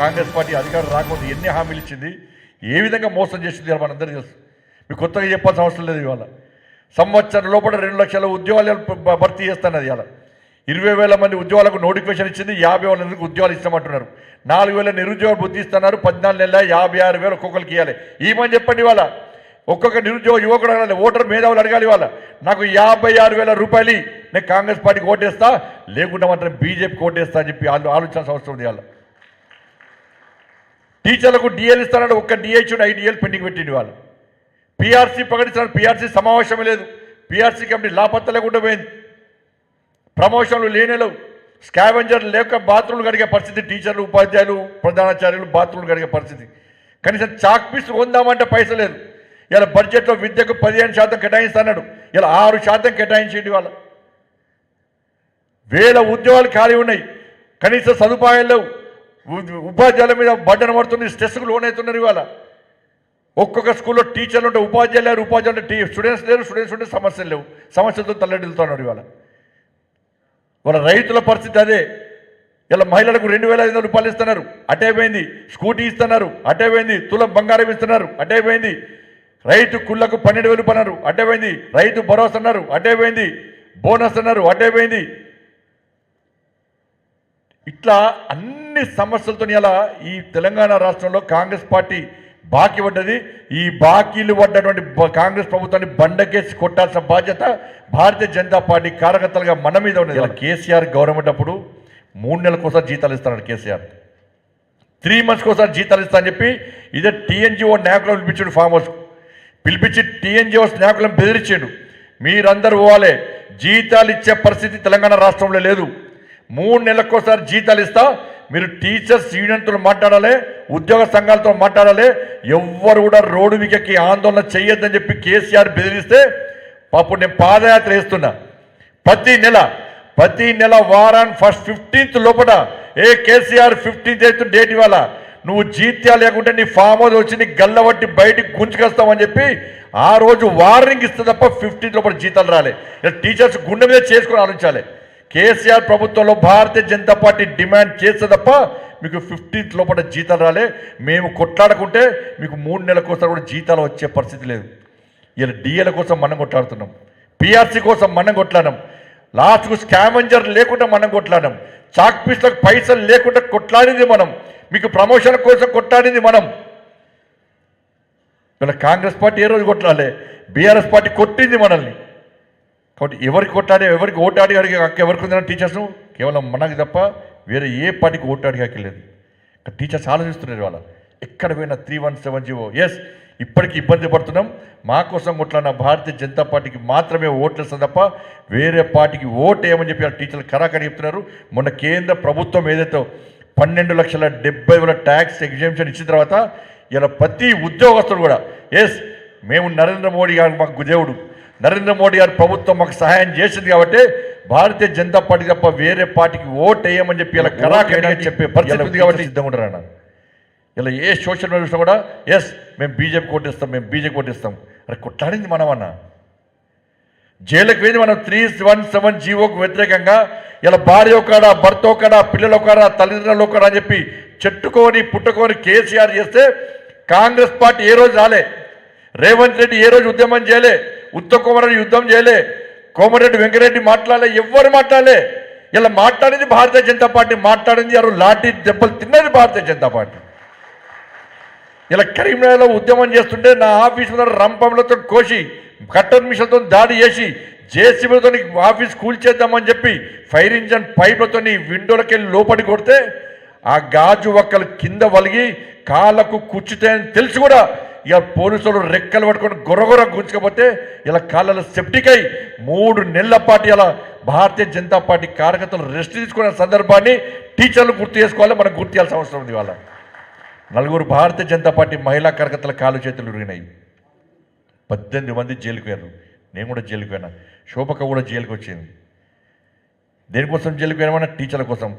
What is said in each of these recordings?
Congress party అధికారం రాకముందు ఎన్ని హామీలు ఇచ్చింది? ఏ విధంగా మోసం చేసింది ఇవాళ మనందరికీ తెలుసు. మీకు కొత్తగా చెప్పాల్సిన అవసరం లేదు ఇవాళ. సంవత్సరం లోపల రెండు లక్షల ఉద్యోగాలు భర్తీ చేస్తున్నది ఇవాళ. ఇరవై వేల మంది ఉద్యోగాలకు నోటిఫికేషన్ ఇచ్చింది యాభై వేల మందికి ఉద్యోగాలు ఇస్తామంటున్నారు. నాలుగు వేల నిరుద్యోగ బుద్ధి ఇస్తున్నారు పద్నాలుగు నెలల యాభై ఆరు వేలు ఒక్కొక్కరికి ఇవ్వాలి. ఏమని చెప్పండి ఇవాళ? ఒక్కొక్క నిరుద్యోగ యువకుడు అడగాలి ఓటర్ మేధావులు అడగాలి ఇవాళ. నాకు యాభై ఆరు వేల రూపాయలు నేను కాంగ్రెస్ పార్టీకి ఓటేస్తా లేకుండా మాత్రం బీజేపీకి ఓటేస్తా అని చెప్పి వాళ్ళు ఆలోచించాల్సిన అవసరం ఉంది ఇవాళ. టీచర్లకు డిఎల్ ఇస్తానంటే ఒక్క డిహెచ్ ఐడిఎల్ పెండింగ్ పెట్టింది వాళ్ళు. పీఆర్సీ ప్రకటించారు పీఆర్సీ సమావేశం లేదు. పీఆర్సీ కమిటీ లాపత్త లేకుండా పోయింది. ప్రమోషన్లు లేనేలేవు స్కావెంజర్ లేక బాత్రూమ్లు కడిగే పరిస్థితి టీచర్లు ఉపాధ్యాయులు ప్రధానాచార్యులు బాత్రూమ్లు కడిగే పరిస్థితి. కనీసం చాక్ పీస్ కొందామంటే పైసలు లేదు. ఇలా బడ్జెట్లో విద్యకు పదిహేను శాతం కేటాయిస్తాడు ఇలా ఆరు శాతం కేటాయించేది వాళ్ళ వేల ఉద్యోగాలు ఖాళీ ఉన్నాయి. కనీస సదుపాయాలు లేవు. ఉపాధ్యాయుల మీద బడ్డన పడుతుంది స్ట్రెస్కు లోన్ అవుతున్నారు ఇవాళ. ఒక్కొక్క స్కూల్లో టీచర్లు ఉంటే ఉపాధ్యాయులు లేరు ఉపాధ్యాయులు టీ స్టూడెంట్స్ లేరు స్టూడెంట్స్ ఉంటే సమస్యలు లేవు. సమస్యలతో తల్లడిల్లుతున్నాడు ఇవాళ. వాళ్ళ రైతుల పరిస్థితి అదే. ఇలా మహిళలకు రెండు వేల ఐదు వందల రూపాయలు ఇస్తున్నారు అటే పోయింది స్కూటీ ఇస్తున్నారు అటే పోయింది తులం బంగారం ఇస్తున్నారు అటే పోయింది రైతు కుళ్ళకు పన్నెండు వేలు పన్నారు అటే పోయింది రైతు భరోసా అన్నారు అటే పోయింది బోనస్ అన్నారు అటే పోయింది ఇట్లా అన్ని సమస్యలతో ఇలా ఈ తెలంగాణ రాష్ట్రంలో కాంగ్రెస్ పార్టీ బాకీ పడ్డది. ఈ బాకీలు పడ్డటువంటి కాంగ్రెస్ ప్రభుత్వాన్ని బండకేసి కొట్టాల్సిన బాధ్యత భారతీయ జనతా పార్టీ కార్యకర్తలుగా మన మీద ఉన్నది. ఇలా కేసీఆర్ గవర్నమెంట్ అప్పుడు మూడు నెలల కోసం జీతాలు ఇస్తాడు కేసీఆర్. త్రీ మంత్స్ కోసం జీతాలు ఇస్తా అని చెప్పి ఇదే టీఎన్జిఓ నాయకులను పిలిపించాడు ఫామ్ హౌస్. పిలిపించి టీఎన్జిఓ నాయకులను బెదిరించాడు. మీరందరూ పోవాలి. జీతాలు ఇచ్చే పరిస్థితి తెలంగాణ రాష్ట్రంలో లేదు. మూడు నెలలకు ఒకసారి జీతాలు ఇస్తా. మీరు టీచర్స్ యూనియన్తో మాట్లాడాలి ఉద్యోగ సంఘాలతో మాట్లాడాలి. ఎవ్వరు కూడా రోడ్డు మీకెక్కి ఆందోళన చెయ్యొద్దని చెప్పి కేసీఆర్ బెదిరిస్తే అప్పుడు నేను పాదయాత్ర వేస్తున్నా ప్రతి నెల ప్రతి నెల వారాన్ని ఫస్ట్ ఫిఫ్టీన్త్ లోపల ఏ కేసీఆర్ ఫిఫ్టీన్త్ అయితే డేట్ ఇవాళ నువ్వు జీత్యా లేకుంటే నీ ఫామ్ హౌస్ వచ్చి నీ గల్లబట్టి బయటికి గుంజుకొస్తామని చెప్పి ఆ రోజు వార్నింగ్ ఇస్తే తప్ప ఫిఫ్టీన్త్ లోపల జీతాలు రాలే. టీచర్స్ గుండె మీద చేసుకుని ఆలోచించాలి. కేసీఆర్ ప్రభుత్వంలో భారతీయ జనతా పార్టీ డిమాండ్ చేస్తే తప్ప మీకు ఫిఫ్టీన్త్ లోపల జీతాలు రాలే. మేము కొట్లాడుకుంటే మీకు మూడు నెలల కోసం కూడా జీతాలు వచ్చే పరిస్థితి లేదు. ఇలా డిఏల కోసం మనం కొట్లాడుతున్నాం. పిఆర్సీ కోసం మనం కొట్లాడాం లాస్ట్కు స్కావెంజర్ లేకుండా మనం కొట్లాడాం చాక్ పీస్లకు పైసలు లేకుండా కొట్లాడింది మనం. మీకు ప్రమోషన్ కోసం కొట్లాడింది మనం. ఇలా కాంగ్రెస్ పార్టీ ఏ రోజు కొట్లాడలే? బీఆర్ఎస్ పార్టీ కొట్టింది మనల్ని. కాబట్టి ఎవరికి కొట్టాడే ఎవరికి ఓటాడి అడిగే హక్కు ఎవరికి ఉందని టీచర్స్ కేవలం మనకి తప్ప వేరే ఏ పార్టీకి ఓటాడి హక్కు లేదు. టీచర్స్ ఆలోచిస్తున్నారు వాళ్ళ ఎక్కడ పోయినా three one seven GOs ఇప్పటికి ఇబ్బంది పడుతున్నాం. మా కోసం కొట్లాడిన భారతీయ జనతా పార్టీకి మాత్రమే ఓట్లు తప్ప వేరే పార్టీకి ఓటు వేయమని చెప్పి టీచర్లు కరాకరి చెప్తున్నారు. మొన్న కేంద్ర ప్రభుత్వం ఏదైతే పన్నెండు లక్షల డెబ్బై వేల ట్యాక్స్ ఎగ్జామిషన్ ఇచ్చిన తర్వాత ఇలా ప్రతి ఉద్యోగస్తుడు కూడా ఎస్ మేము నరేంద్ర మోడీ గారు మాకు దేవుడు నరేంద్ర మోడీ గారి ప్రభుత్వం మాకు సహాయం చేసింది కాబట్టి భారతీయ జనతా పార్టీ తప్ప వేరే పార్టీకి ఓట్ వేయమని చెప్పి ఇలా కరాకరిగా చెప్పే పరిస్థితి ఉంది కాబట్టి సిద్ధంగా ఉంటారు ఇలా ఏ సోషల్ మీడియా కూడా ఎస్ మేము బీజేపీ కోటిస్తాం మేము బీజేపీ కోటిస్తాం అరే కొట్లాడింది మనం అన్న. జైలుకి వెళ్ళి మనం త్రీ వన్ సెవెన్ జీవోకు వ్యతిరేకంగా ఇలా భార్య ఒకడ భర్త ఒకడ పిల్లలు ఒకడ తల్లిదండ్రులు ఒకడ అని చెప్పి చెట్టుకొని పుట్టుకొని కేసీఆర్ చేస్తే కాంగ్రెస్ పార్టీ ఏ రోజు రాలే. రేవంత్ రెడ్డి ఏ రోజు ఉద్యమం చేయలే. ఉత్త కోమరెడ్డి యుద్ధం చేయలే. కోమరెడ్డి వెంకరెడ్డి మాట్లాడలే ఎవ్వరు మాట్లాడలే. ఇలా మాట్లాడింది భారతీయ జనతా పార్టీ మాట్లాడింది ఎవరు? లాఠీ దెబ్బలు తిన్నది భారతీయ జనతా పార్టీ. ఇలా కరీంనగర్లో ఉద్యమం చేస్తుంటే నా ఆఫీస్ రంపంలతో కోసి కట్టర్ మిషన్తో దాడి చేసి జేసీబీలతో ఆఫీస్ కూల్చేద్దామని చెప్పి ఫైర్ ఇంజన్ పైపులతో విండోలకి వెళ్ళి లోపలి కొడితే ఆ గాజు ఒక్కలు కింద వలిగి కాళ్ళకు కుచ్చుతాయని తెలిసి కూడా. ఇక పోలీసులు రెక్కలు పట్టుకొని గొరగొర గుంచకపోతే ఇలా కాళ్ళలో సెప్టిక్ అయి మూడు నెలల పాటు ఇలా భారతీయ జనతా పార్టీ కార్యకర్తలు రెస్ట్ తీసుకునే సందర్భాన్ని టీచర్లు గుర్తు చేసుకోవాలి మనకు గుర్తు చేయాల్సిన అవసరం ఉంది వాళ్ళ నలుగురు భారతీయ జనతా పార్టీ మహిళా కార్యకర్తల కాలు చేతులు ఉరిగినాయి. పద్దెనిమిది మంది జైలుకు పోయారు. నేను కూడా జైలుకు పోయినా. శోభక కూడా జైలుకు వచ్చింది. దేనికోసం జైలుకు పోయినామన్నా టీచర్ల కోసం?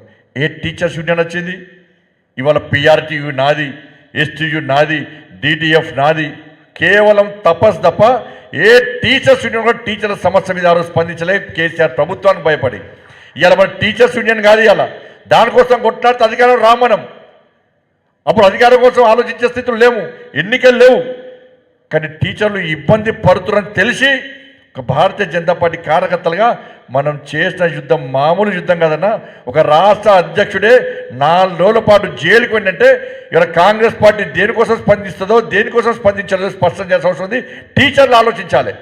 ఏ టీచర్స్ యూనియన్ వచ్చింది? ఇవాళ పిఆర్టీయు నాది ఎస్టీయు నాది డిటిఎఫ్ నాది. కేవలం తపస్ తప్ప ఏ టీచర్స్ యూనియన్ కూడా టీచర్ల సమస్య మీద ఆ స్పందించలే. కేసీఆర్ ప్రభుత్వానికి భయపడి. ఇవాళ మన టీచర్స్ యూనియన్ కాదు ఇవాళ. దానికోసం కొట్లాడితే అధికారం రామనం అప్పుడు అధికారం కోసం ఆలోచించే స్థితులు లేవు. ఎన్నికలు లేవు. కానీ టీచర్లు ఇబ్బంది పడుతున్నారని తెలిసి భారతీయ జనతా పార్టీ కార్యకర్తలుగా మనం చేసిన యుద్ధం మామూలు యుద్ధం కాదన్నా ఒక రాష్ట్ర అధ్యక్షుడే నాలుగు రోజుల పాటు జైలుకు వెళ్ళంటే ఇలా కాంగ్రెస్ పార్టీ దేనికోసం స్పందిస్తుందో దేనికోసం స్పందించాలో స్పష్టం చేయాల్సిన అవసరం ఉంది. టీచర్లు ఆలోచించాలి.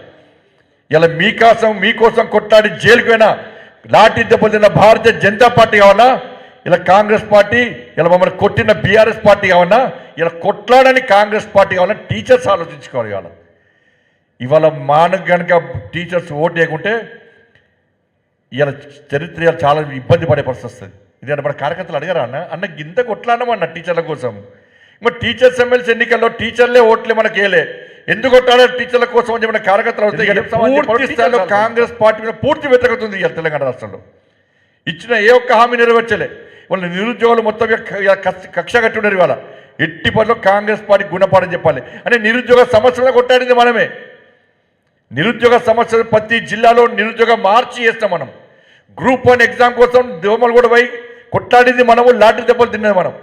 ఇలా మీకోసం మీకోసం కొట్లాడి జైలుకి పోయినా లాఠీ దెబ్బతిన్న భారతీయ జనతా పార్టీ కావాలా ఇలా కాంగ్రెస్ పార్టీ ఇలా మమ్మల్ని కొట్టిన బీఆర్ఎస్ పార్టీ కావాలన్నా ఇలా కొట్లాడని కాంగ్రెస్ పార్టీ కావాలన్నా టీచర్స్ ఆలోచించుకోవాలి కావాలి ఇవాళ మానకు కనుక టీచర్స్ ఓటు వేయకుంటే ఇవాళ చరిత్ర చాలా ఇబ్బంది పడే పరిస్థితి వస్తుంది. ఇదే మన కార్యకర్తలు అడిగారా అన్న? అన్న గింత కొట్లాడమన్న టీచర్ల కోసం. మరి టీచర్స్ ఎమ్మెల్సీ ఎన్నికల్లో టీచర్లే ఓట్లే మనకి వేయలే ఎందుకు కొట్టాలి టీచర్ల కోసం అని చెప్పిన కార్యకర్తలు పూర్తి? స్థాయిలో కాంగ్రెస్ పార్టీ మీద పూర్తి వ్యతిరేకత ఉంది ఇవాళ తెలంగాణ రాష్ట్రంలో. ఇచ్చిన ఏ ఒక్క హామీ నెరవేర్చలే. వాళ్ళ నిరుద్యోగులు మొత్తం కక్ష- కట్టి ఉన్నారు ఇవాళ. ఎట్టి పనిలో కాంగ్రెస్ పార్టీ గుణపాఠం చెప్పాలి. అంటే నిరుద్యోగ సమస్యలను కొట్టాడింది మనమే. నిరుద్యోగ సమస్యలు ప్రతి జిల్లాలో నిరుద్యోగ మార్చి చేస్తాం మనం. గ్రూప్ వన్ ఎగ్జామ్ కోసం దోమలు కూడా పోయి కొట్లాడింది మనము లాటరీ దెబ్బలు తిన్నది మనం.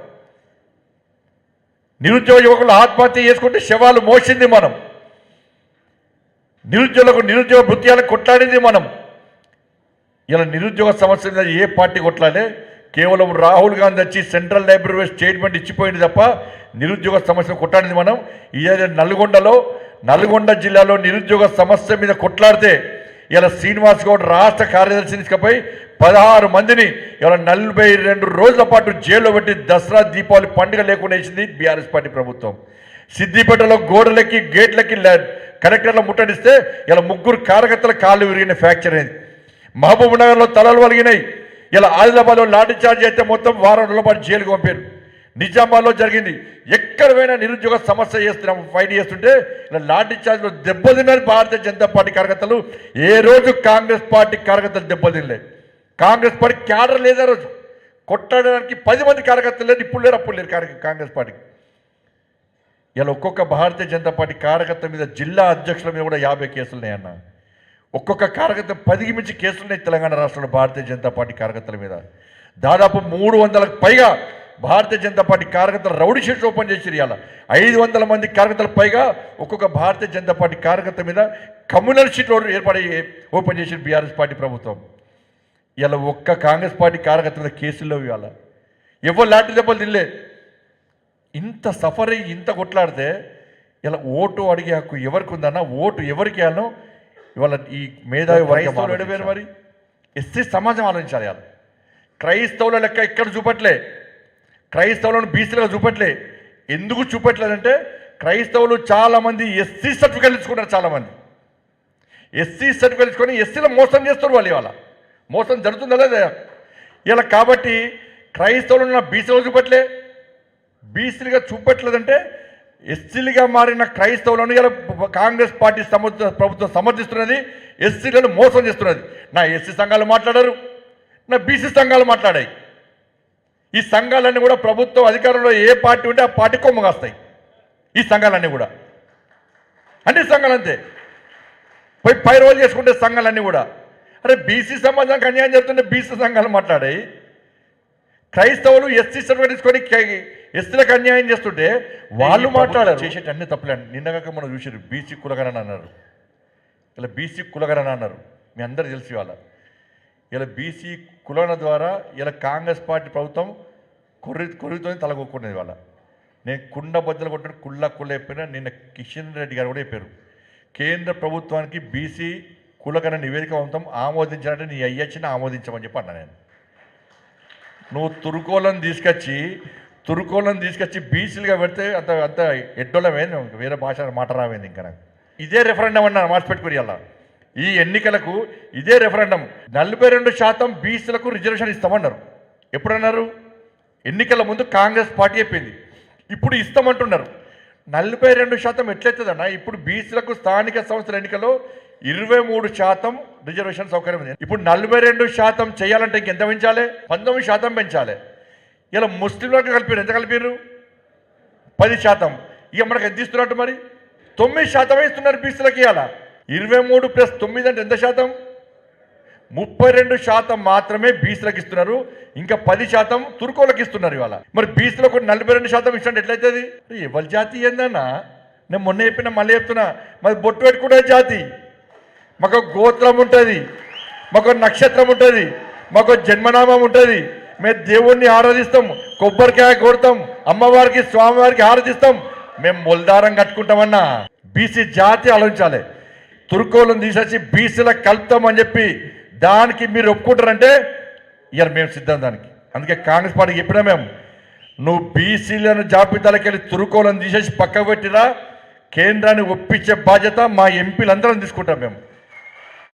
నిరుద్యోగ యువకులు ఆత్మహత్య చేసుకుంటే శవాలు మోసింది మనం. నిరుద్యోగులకు నిరుద్యోగ వృత్యాలకు కొట్లాడింది మనం. ఇలా నిరుద్యోగ సమస్య మీద ఏ పార్టీ కొట్లాడే? కేవలం రాహుల్ గాంధీ వచ్చి సెంట్రల్ లైబ్రరీ స్టేట్మెంట్ ఇచ్చిపోయింది తప్ప నిరుద్యోగ సమస్య కొట్టాడింది మనం. ఇదే నల్గొండలో నల్గొండ జిల్లాలో నిరుద్యోగ సమస్య మీద కొట్లాడితే ఇలా శ్రీనివాస్ గౌడ్ రాష్ట్ర కార్యదర్శిని తీసుకుపోయి పదహారు మందిని ఇలా నలభై రెండు రోజుల పాటు జైల్లో పెట్టి దసరా దీపావళి పండుగ లేకుండా వేసింది బీఆర్ఎస్ పార్టీ ప్రభుత్వం. సిద్దిపేటలో గోడలకి గేట్లకి కలెక్టర్లు ముట్టడిస్తే ఇలా ముగ్గురు కార్యకర్తల కాళ్ళు విరిగిన ఫ్రాక్చర్ అయింది. మహబూబ్ నగర్లో తలలు వలిగినాయి. ఇలా ఆదిలాబాద్లో లాఠీ చార్జ్ అయితే మొత్తం వారం రోజుల పాటు జైలుకు పంపారు. నిజామాబాద్లో జరిగింది. ఎక్కడ పోయినా నిరుద్యోగ సమస్య చేస్తున్నాం ఫైట్ చేస్తుంటే ఇలా లాఠీ చార్జ్లో దెబ్బతిన్నారు భారతీయ జనతా పార్టీ కార్యకర్తలు. ఏ రోజు కాంగ్రెస్ పార్టీ కార్యకర్తలు దెబ్బతినలే. కాంగ్రెస్ పార్టీ క్యాడర్ లేదా రోజు. కొట్టడానికి పది మంది కార్యకర్తలు లేదు ఇప్పుడు లేరు అప్పుడు లేరు కాంగ్రెస్ పార్టీకి. ఇలా ఒక్కొక్క భారతీయ జనతా పార్టీ కార్యకర్త మీద జిల్లా అధ్యక్షుల మీద కూడా యాభై కేసులు ఉన్నాయన్న. ఒక్కొక్క కార్యకర్త పదికి మించి కేసులు ఉన్నాయి తెలంగాణ రాష్ట్రంలో భారతీయ జనతా పార్టీ కార్యకర్తల మీద. దాదాపు మూడు వందలకు పైగా భారతీయ జనతా పార్టీ కార్యకర్తలు రౌడీ షీట్స్ ఓపెన్ చేసి ఇవాళ. ఐదు వందల మంది కార్యకర్తల పైగా ఒక్కొక్క భారతీయ జనతా పార్టీ కార్యకర్త మీద కమ్యూనల్ షీట్లు ఏర్పడి ఓపెన్ చేసి బీఆర్ఎస్ పార్టీ ప్రభుత్వం. ఇలా ఒక్క కాంగ్రెస్ పార్టీ కార్యకర్త మీద కేసుల్లో ఇవాళ. ఎవరు లాంటి దెబ్బలు తినలే. ఇంత సఫర్ అయ్యి ఇంత కొట్లాడితే ఇలా ఓటు అడిగే హక్కు ఎవరికి ఉందన్న ఓటు ఎవరికి వేయాలనో ఇవాళ ఈ మేధావి ఎడవేరు మరి? ఎస్సీ సమాజం ఆలోచించాలి ఇవాళ. క్రైస్తవుల లెక్క ఇక్కడ చూపట్లే. క్రైస్తవులను బీసీలుగా చూపట్లే ఎందుకు చూపట్లేదంటే క్రైస్తవులు చాలామంది ఎస్సీ సర్టిఫికేట్ ఇచ్చుకున్నారు చాలామంది. ఎస్సీ సర్టిఫికేట్ ఇచ్చుకొని ఎస్సీలో మోసం చేస్తారు వాళ్ళు ఇవాళ. మోసం జరుగుతుందా లేదా? ఇలా కాబట్టి క్రైస్తవులను నా బీసీలో చూపట్లే బీసీలుగా చూపట్లేదంటే ఎస్సీలుగా మారిన క్రైస్తవులను ఇలా కాంగ్రెస్ పార్టీ సమర్థ ప్రభుత్వం సమర్థిస్తున్నది ఎస్సీలను మోసం చేస్తున్నది. నా ఎస్సీ సంఘాలు మాట్లాడారు నా బీసీ సంఘాలు మాట్లాడాయి. ఈ సంఘాలన్నీ కూడా ప్రభుత్వం అధికారంలో ఏ పార్టీ ఉంటే ఆ పార్టీ కొమ్మ కాస్తాయి. ఈ సంఘాలన్నీ కూడా. ఈ సంఘాలు అంతే పై పై రోజులు చేసుకుంటే సంఘాలన్నీ కూడా. అరే బీసీ సమాజానికి అన్యాయం జరుగుతుంటే బీసీ సంఘాలు మాట్లాడాయి క్రైస్తవులు ఎస్సీ సర్టిఫికేట్ తీసుకొని ఎస్సీలకు అన్యాయం చేస్తుంటే వాళ్ళు మాట్లాడారు. చేసేటి అన్ని తప్పులే. నిన్నగాక మనం చూసారు బీసీ కులగరని అన్నారు. ఇలా బీసీ కులగరని అన్నారు. మీ అందరు తెలిసి వాళ్ళ ఇలా బీసీ కులన ద్వారా ఇలా కాంగ్రెస్ పార్టీ ప్రభుత్వం కొర్రి కొర్రితోనే తలగొక్కునేది వాళ్ళ. నేను కుండ బద్దలు కొట్టిన కుళ్ళ కుళ్ళ చెప్పిన నిన్న కిషన్ రెడ్డి గారు కూడా చెప్పారు. కేంద్ర ప్రభుత్వానికి బీసీ కులకన నివేదిక పంపం ఆమోదించాలంటే నీ అయ్యచ్చిన ఆమోదించమని చెప్పి అన్నా నేను. నువ్వు తురుకోలను తీసుకొచ్చి తురుకోలను తీసుకొచ్చి బీసీలుగా పెడితే అంత అంత ఎడ్డోళ్ళమేంది? వేరే భాష మాట రావేంది ఇంకా నాకు. ఇదే రెఫరెండం అన్నారు మార్చి పెట్టుకుని అలా ఈ ఎన్నికలకు ఇదే రెఫరెండం నలభై రెండు శాతం బీసీలకు రిజర్వేషన్ ఇస్తామన్నారు. ఎప్పుడన్నారు? ఎన్నికల ముందు కాంగ్రెస్ పార్టీ చెప్పింది ఇప్పుడు ఇస్తామంటున్నారు. నలభై రెండు శాతం ఎట్లయితుందన్న? ఇప్పుడు బీసీలకు స్థానిక సంస్థల ఎన్నికల్లో ఇరవై మూడు శాతం రిజర్వేషన్ సౌకర్యం ఉంది. ఇప్పుడు నలభై రెండు శాతం చేయాలంటే ఇంకెంత పెంచాలి? పంతొమ్మిది శాతం పెంచాలి. ఇలా ముస్లింలకు కలిపారు ఎంత కలిపారు పది శాతం. ఇక మనకు ఎంత ఇస్తున్నట్టు మరి? తొమ్మిది శాతమే ఇస్తున్నారు బీసీలకు ఇవాళ ఇరవై మూడు ప్లస్ తొమ్మిది అంటే ఎంత శాతం? ముప్పై రెండు శాతం మాత్రమే బీసీలకు ఇస్తున్నారు. ఇంకా పది శాతం తుర్కోలకు ఇస్తున్నారు ఇవాళ. మరి బీసీలకు నలభై రెండు శాతం ఇచ్చినట్టు ఎట్లయితుంది? ఎవరి జాతి ఏందన్నా? నేను మొన్న చెప్పిన మళ్ళీ చెప్తున్నా. మరి బొట్టు పెట్టుకునే జాతి. మాకు గోత్రం ఉంటుంది. మాకు నక్షత్రం ఉంటుంది. మాకు జన్మనామం ఉంటుంది. మేము దేవుణ్ణి ఆరాధిస్తాం. కొబ్బరికాయ కొడతాం. అమ్మవారికి స్వామివారికి ఆరాధిస్తాం మేము మొల్దారం కట్టుకుంటామన్నా. బీసీ జాతి ఆలోచించాలి. తుర్కోలను తీసేసి బీసీలకు కలుపుతామని చెప్పి దానికి మీరు ఒప్పుకుంటారంటే ఇవాళ మేము సిద్ధం దానికి. అందుకే కాంగ్రెస్ పార్టీకి చెప్పినా మేము నువ్వు బీసీలను జాబితాలకు వెళ్ళి తురుకోలను తీసేసి పక్కకు పెట్టినా కేంద్రాన్ని ఒప్పించే బాధ్యత మా ఎంపీలందరం తీసుకుంటాం మేము.